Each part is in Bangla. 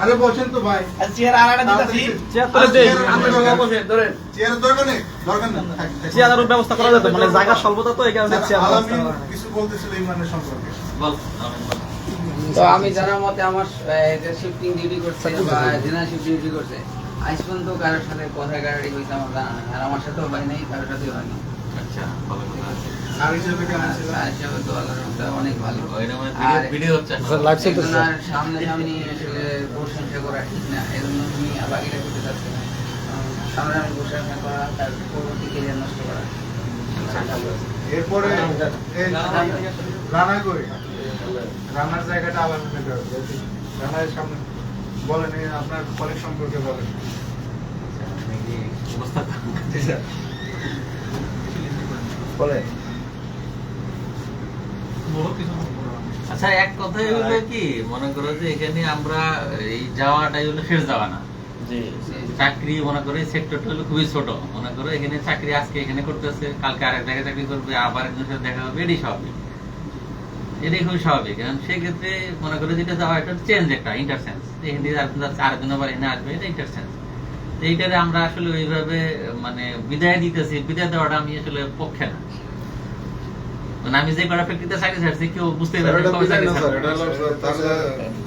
আর বসেন তো ভাই চেয়ার আর একটা দিতাছি চেয়ার দেই আপনি দরকার নেই? দরকার। চেয়ারের ব্যবস্থা করা যেত মানে জায়গা স্বল্পতা তো এই কারণে চেয়ার ব্যবস্থা। কিছু বলতেছিল ইমানের সম্পর্কে। বল। তো আমি জানার মতে আমার শিফটিং ডিউটি করছে বা জেনারেল শিফট ডিউটি করছে আজ পর্যন্ত কারোর সাথে কথা গাড়ি হয়েছে আমার জানা নেই। আর আমার সাথেও হয় নাই কারোর সাথেও হয়নি আচ্ছা ভালো কথা আছে। স্যার হিসেবে কেমন ছিল আর হিসাবে তো আল্লাহর অনেক ভালো। আর ভিডিও হচ্ছে স্যার, live চলতেছে। সামনে সামনে আসলে প্রশংসা করা ঠিক না। এই জন্য বাকিটা করতে চাচ্ছি না। সামনে আমি প্রশংসা করা তার পরবর্তী কেরিয়ার নষ্ট করা। এরপরে রানা কই রানার জায়গাটা আলামিনের রানার সামনে বলেন আপনার কলেজ সম্পর্কে বলেন। নাকি অবস্থা বলে আচ্ছা এক কথাই হলো কি মনে করো যে এখানে আমরা এই যাওয়াটাই হলো শেষ যাওয়া না। চাকরি মনে করো সেক্টরটা হলো খুবই ছোট। মনে করো এখানে চাকরি আজকে এখানে করতেছে কালকে আরেক জায়গায় চাকরি করবে আবার একজনের সাথে দেখা হবে এটাই স্বাভাবিক। এটাই খুবই স্বাভাবিক। কারণ সেক্ষেত্রে মনে করো যেটা যাওয়া এটা চেঞ্জ একটা ইন্টারসেন্স এখান থেকে আরেকজন আবার এখানে আসবে এটা ইন্টারসেন্স এইটারে আমরা আসলে ওইভাবে মানে বিদায় দিতেছি বিদায় দেওয়াটা আমি আসলে পক্ষে না। মানে আমি যে চাকরি ছাড়ছি কেউ বুঝতে পারবে চাকরি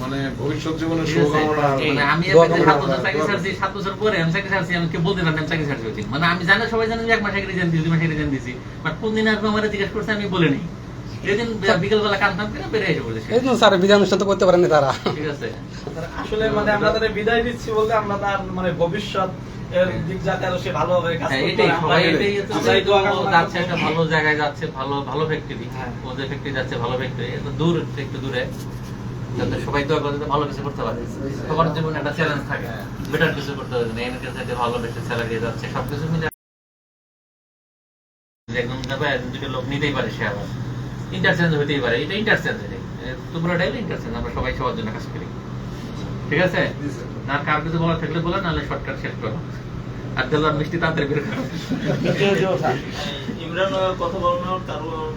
মানে ভবিষ্যৎ জীবনের শুভকামনা মানে আমি সাত বছর চাকরি ছাড়ছি, সাত বছর পরে আমি চাকরি ছাড়ছি, আমি কেউ বলতে পারি আমি চাকরি ছাড়ছি মানে আমি জানি সবাই জানেন যে এক মাস resign দিয়েছি, দুই মাস resign দিয়েছি। But কোন দিন আসবে আমারে জিজ্ঞেস করছে, আমি বলি নাই। যেদিন বিকেলবেলা কাম টাম করে বেরিয়ে এসে পড়েছে। এই জন্য স্যার বিদায় অনুষ্ঠান তো করতে পারেনি তারা ঠিক আছে? আসলে মানে আমরা তাদের বিদায় দিচ্ছি বলতে আমরা তার মানে ভবিষ্যৎ হ্যাঁ, ভালো জায়গায় যাচ্ছে, ভালো ভালো ফ্যাক্টরি হ্যাঁ। ওদের ফ্যাক্টরি যাচ্ছে ভালো ফ্যাক্টরি এত দূর একটু দূরে। যাতে সবাই দোয়া করে ভালো কিছু করতে পারে। সবার জীবনে একটা চ্যালেঞ্জ থাকে। বেটার কিছু করতে হবে এনএকের সাথে ভালো একটা স্যালারি যাচ্ছে। সবকিছু মিলে একদম যাবে দুটো লোক নিতেই পারে সে আবার। ইন্টারচেঞ্জ হতেই পারে। এটা ইন্টারচেঞ্জ তোমরা ইন্টারচেঞ্জ আমরা সবাই সবার জন্য কাজ করি। ঠিক আছে? জি, না কার কিছু বলা থাকলে বলো নাহলে শর্টকাট শেষ করো আর তেল আর মিষ্টি তাড়াতাড়ি বের করো। ইমরান কথা বলানোর কারোর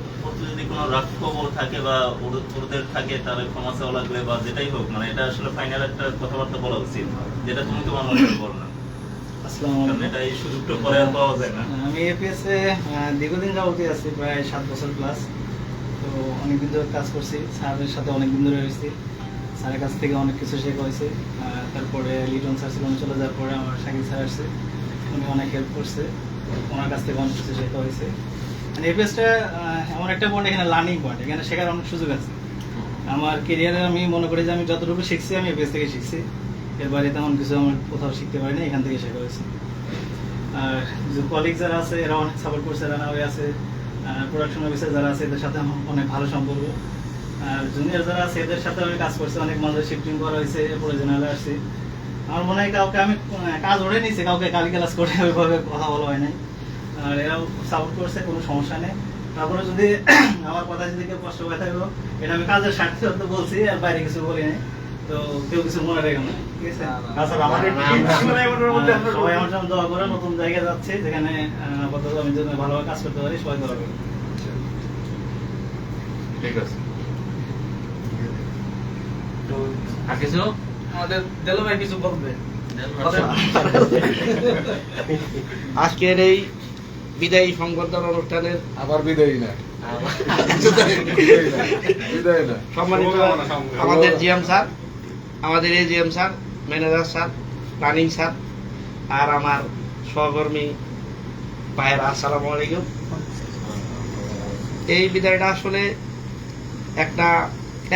যদি কোনো রাগ খবর থাকে বা ওদের থাকে তাহলে ক্ষমা চাওয়া লাগলে বা যেটাই হোক মানে এটা আসলে ফাইনাল একটা কথাবার্তা বলা উচিত যেটা তুমি তোমার মনে করে বলো না। আসসালামু এটা সুযোগটা পাওয়া যায় না। আমি এপিএস এ দীর্ঘদিন যাবতই আছি প্রায় সাত বছর প্লাস তো অনেকদিন ধরে কাজ করছি স্যারের সাথে অনেকদিন ধরে রয়েছি। স্যারের কাছ থেকে অনেক কিছু শেখা হয়েছে। তারপরে লিটন স্যার ছিল চলে যাওয়ার পরে আমার শাকিল স্যার আসছে। উনি অনেক হেল্প করছে। ওনার কাছ থেকে অনেক কিছু শেখা হয়েছে। মানে এপিএসটা এমন একটা পয়েন্ট এখানে লার্নিং পয়েন্ট এখানে শেখার অনেক সুযোগ আছে। আমার কেরিয়ারে আমি মনে করি যে আমি যতটুকু শিখছি, আমি এপিএস থেকে শিখছি। এর বাইরে তেমন কিছু আমার কোথাও শিখতে পারিনি, এখান থেকে শেখা হয়েছে। আর যে কলিগ যারা আছে এরা অনেক সাপোর্ট করছে রানা হয়ে আছে প্রোডাকশন অফিসার যারা আছে, এদের সাথে আমার অনেক ভালো সম্পর্ক। আর জুনিয়র যারা আছে এদের সাথে আমি কাজ করছি অনেক মাঝে শিফটিং করা হয়েছে এরপরে জেনারেলে আসছি। আমার মনে হয় কাউকে আমি কাজ ওড়ে নিয়েছি কাউকে কালি ক্লাস করে ওইভাবে কথা বলা হয় নাই। আর এরাও সাপোর্ট করছে কোনো সমস্যা নেই। তারপরে যদি আমার কথা যদি কেউ কষ্ট হয়ে থাকল এটা আমি কাজের স্বার্থে তো বলছি আর বাইরে কিছু বলি নাই। তো কেউ কিছু মনে রেখে না ঠিক আছে? তাছাড়া আমাদের সবাই আমার জন্য দোয়া করে নতুন জায়গায় যাচ্ছে যেখানে আপাতত আমি যেন ভালোভাবে কাজ করতে পারি সবাই দোয়া করবে ঠিক আছে। আর কিছু? আমাদের দেলো ভাই কিছু বলবে। আজকের এই বিদায়ী সংবর্ধনা অনুষ্ঠানের আবার বিদায়ী না। বিদায়ী না। বিদায়ী সম্মানিত। আমাদের জিএম স্যার আমাদের এই GM sir manager sir planning sir আর আমার সহকর্মী ভাইয়ের আসসালামু আলাইকুম। এই বিদায়টা আসলে একটা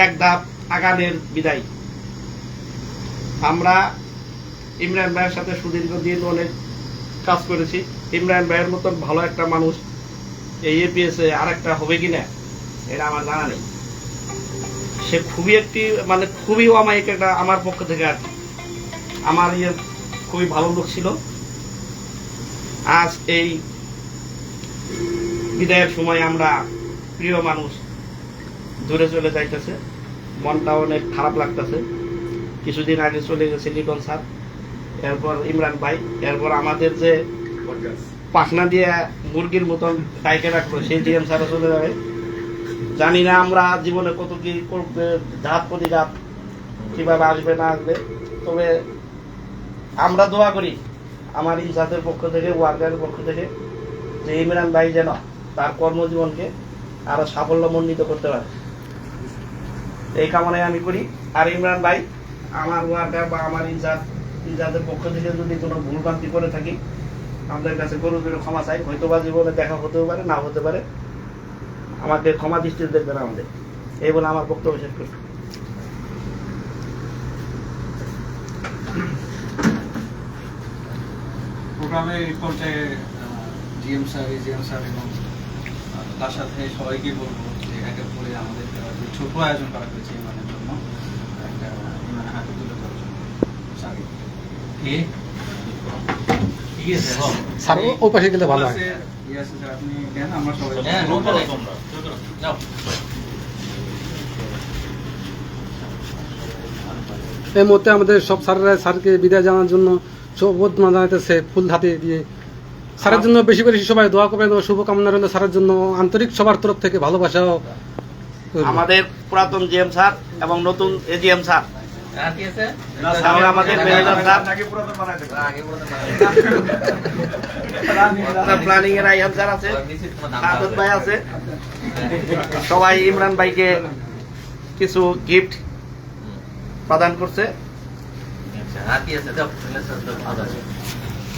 এক ধাপ আগানের বিদায়। আমরা ইমরান ভাইয়ের সাথে সুদীর্ঘ দিন অনেক কাজ করেছি। ইমরান ভাইয়ের মতন ভালো একটা মানুষ এই এপিএসে আর একটা হবে কিনা, এটা আমার জানা নেই। সে খুবই একটি মানে খুবই অমায়িক একটা আমার পক্ষ থেকে আর আমার ইয়ে খুবই ভালো লোক ছিল। আজ এই বিদায়ের সময় আমরা প্রিয় মানুষ দূরে চলে যাইতেছে। মনটা অনেক খারাপ লাগতেছে। কিছুদিন আগে চলে গেছে লিটন স্যার, এরপর ইমরান ভাই, এরপর আমাদের যে পাখনা দিয়ে মুরগির মতন টাইকে রাখল, সেই ডিএম স্যারও চলে যাবে। জানি না আমরা জীবনে কত কি করবে, ধাপ প্রতিঘাত কীভাবে আসবে না আসবে। তবে আমরা দোয়া করি আমার ইনসাফের পক্ষ থেকে, ওয়ার্কারের পক্ষ থেকে, যে ইমরান ভাই যেন তার কর্মজীবনকে আরও সাফল্যমণ্ডিত করতে পারে। এই কামনায় আমি করি। আর ইমরান ভাই, আমার ওয়ার্কার বা আমার ইনচার্জ, ইনচার্জের পক্ষ থেকে যদি কোনো ভুলভ্রান্তি করে থাকি আমাদের কাছে গরু গরু ক্ষমা চাই। হয়তো বা জীবনে দেখা হতেও পারে, না হতে পারে। আমাকে ক্ষমা দৃষ্টিতে দেখবেন আমাদের। এই বলে আমার বক্তব্য শেষ করছি। প্রোগ্রামে এই জিএম স্যার এজিএম স্যার এবং তার সাথে সবাইকে বলব যে এটা করে আমাদের যে ছোট আয়োজন করা হয়েছে ইমানের জন্য একটা ইমানে হাতে তুলে দেওয়ার জন্য। ঠিক আছে স্যার ও পাশে গেলে ভালো হয়। ইয়ে আপনি দেন আমরা সবাই হ্যাঁ যাও। এই মুহূর্তে আমাদের সব স্যাররা স্যারকে বিদায় জানার জন্য শুভবর্ধনা জানাইতেছে ফুল হাতে দিয়ে। স্যারের জন্য বেশি বেশি সবাই দোয়া করবেন ও শুভকামনা রইল স্যারের জন্য আন্তরিক সবার তরফ থেকে ভালোবাসা আমাদের পুরাতন জিএম স্যার এবং নতুন এজিএম স্যার। আর কি আমাদের ম্যানেজার স্যার। প্ল্যানিং এর আইয়ান স্যার আছে সাদত ভাই আছে। সবাই ইমরান ভাইকে কিছু গিফট প্রদান করছে।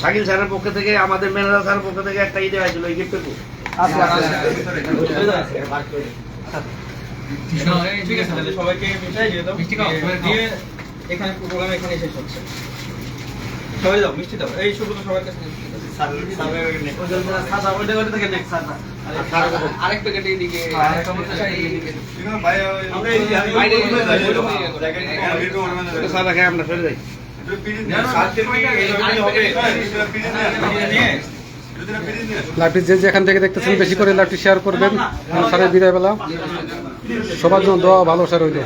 শাকিল স্যারের পক্ষ থেকে আমাদের ম্যানেজার স্যারের পক্ষ থেকে একটা ইডে হয়েছিল এই গিফট আচ্ছা, ঠিক আছে তাহলে সবাইকে মিঠাই দিয়ে দাও দিয়ে এখানে প্রোগ্রাম এখানে শেষ হচ্ছে সবাই দাও মিষ্টি দাও এই শুভ তো সবার কাছে আরেক প্যাকেট রাখে আমরা ফেলে যাই। লাইভটি যে যেখান থেকে দেখতেছেন, বেশি করে লাইভটি শেয়ার করবেন। স্যারের বিদায় বেলা সবার জন্য দোয়া ভালোবাসা রইল